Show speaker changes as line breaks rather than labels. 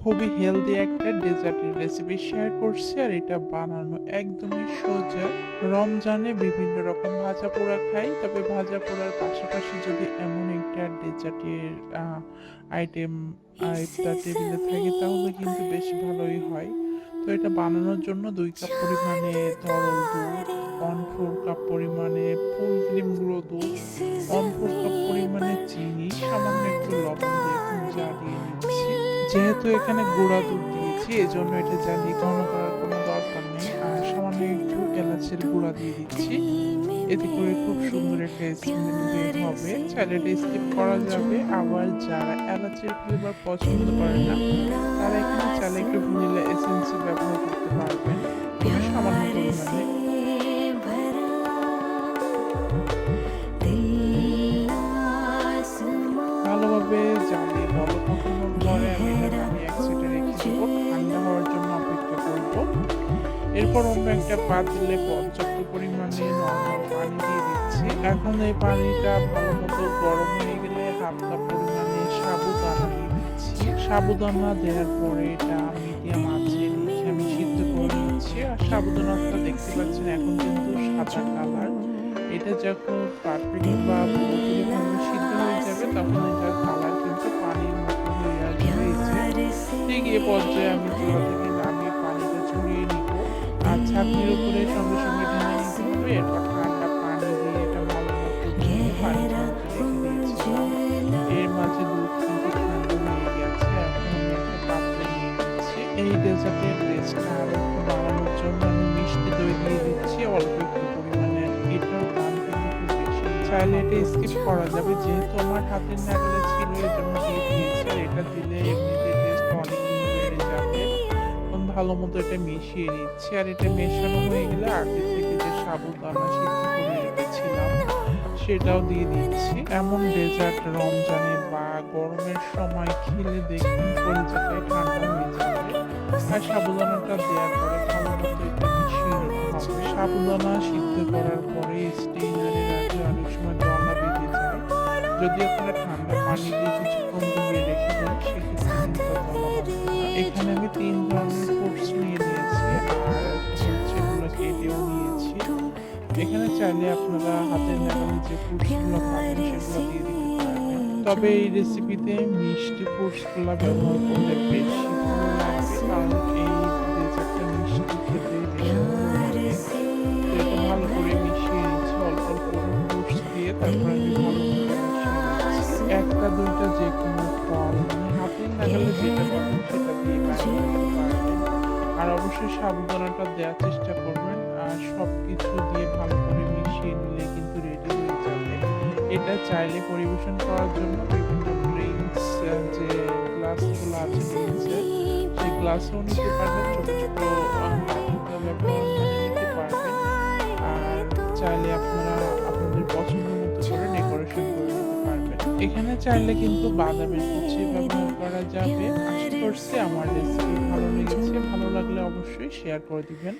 খুবই হেলদি একটা ডেজার্টের recipe share করছি আর এটা বানানো একদমই সোজা। রমজানে বিভিন্ন রকম ভাজা পোড়া খাই তবে ভাজা পোড়ার পাশাপাশি যদি এমন একটা ডেজার্টের আইটেম ইফতার টেবিলে থাকে তাহলে কিন্তু বেশ ভালোই হয়। তো এটা বানানোর জন্য দুই কাপ পরিমাণে তরল দুধ ওয়ান ফোর কাপ পরিমাণে ফুল ক্রিম গুঁড়ো দুধ ওয়ান ফোর কাপ পরিমাণে চিনি সামান্য একটু লবণ যেহেতু এখানে গুঁড়া দুধ দিয়েছি এই জন্য এটা জ্বালিয়ে ঘন করার কোনো দরকার নেই। আর সামান্য একটু এলাচের গুঁড়া দিয়ে দিচ্ছি। এতে করে খুব সুন্দর একটা হবে। চাইলে স্কিপ করা যাবে। আবার যারা এলাচের ফ্লেভার পছন্দ করে না, তারা এখানে চাইলে একটু ভ্যানিলা এরপর অন্য একটা পাতিলে পর্যাপ্ত পরিমাণে নর্মাল পানি দিয়ে দিচ্ছি। এখন এই পানিটা ভালো মতো গরম হয়ে গেলে হাফ পরিমাণে সাবুদানা দিয়ে দিচ্ছি। সাবুদানা দেওয়ার পরে এটা মিডিয়াম রেখে আমি সিদ্ধ করে নিচ্ছি। আর সাবুদানাটা দেখতে পাচ্ছেন এখন কিন্তু সাদা কালার। এটা যখন পারফেক্ট বা পুরোপুরিভাবে সিদ্ধ হয়ে যাবে, তখন এটার কালার কিন্তু পানির মতো হয়ে আসবে। ঠিক এই পর্যায়ে আমি চুলা থেকে ছাঁকনির উপরে সঙ্গে সঙ্গে ঢেলে নিতে হবে এরপর ঠান্ডা পানি দিয়ে এটা ভালো এর মাঝে দুধ কিন্তু ঠান্ডা হয়ে গেছে এখন আমি একটা পাত্রে নিয়ে নিচ্ছি। এই ডেজার্টের টেস্টটা আরও একটু বাড়ানোর জন্য আমি মিষ্টি দই দিয়ে দিচ্ছি অল্প একটু পরিমাণে। এটার দাম কিন্তু বেশি। চাইলে এটা স্কিপ করা যাবে যেহেতু আমার হাতের নাগালে ছিল এই জন্য দিয়ে দিয়েছি। আর এটা দিলে এমনিতে ভালো মতো এটা মিশিয়ে নিচ্ছি, আর এটা মেশানো হয়ে গেলে আগে থেকে যে সাবুদানা সিদ্ধ করে রেখেছিলাম সেটাও দিয়ে দিচ্ছি। এমন ডেজার্ট রমজানে বা গরমের সময় খেলে দেখবেন কলিজাটাই ঠান্ডা হয়ে যাবে। আর সাবুদানাটা দেওয়ার পরে ভালো মতো এটা মিশিয়ে নিতে হবে। সাবুদানা সিদ্ধ করার পরে স্টেইনারের আগে অনেক সময় দলা বেঁধে যায়। যদি আপনারা ঠান্ডা পানি দিয়ে কিছুক্ষণ ডুবিয়ে রেখে দেন, সেক্ষেত্রে। এখানে আমি তিন ধরনের এখানে চাইলে আপনারা হাতের নাগালে যে পারবেন। তবে এই রেসিপিতে মিষ্টি ফ্রুটসগুলো ব্যবহার করলে বেশি করে মিশিয়ে একটা যে কোনো মানে পারবেন। আর অবশ্যই সাবধানতা দেওয়ার চেষ্টা করবেন। সব কিছু দিয়ে ভালো করে মিশিয়ে নিলে কিন্তু রেডি হয়ে যাবে। এটা চাইলে পরিবেশন করার জন্য বিভিন্ন ড্রিঙ্কস যে গ্লাসগুলো আছে ড্রিঙ্কসের সেই গ্লাসও নিতে পারবেন, ছোট ছোট চাইলে আপনারা আপনাদের পছন্দ মতো করে ডেকোরেশন করে এখানে চাইলে কিন্তু বাদামের কুচি ব্যবহার করা যাবে। আশা করছি আমার রেসিপি ভালো লেগেছে। ভালো লাগলে অবশ্যই শেয়ার করে দিবেন।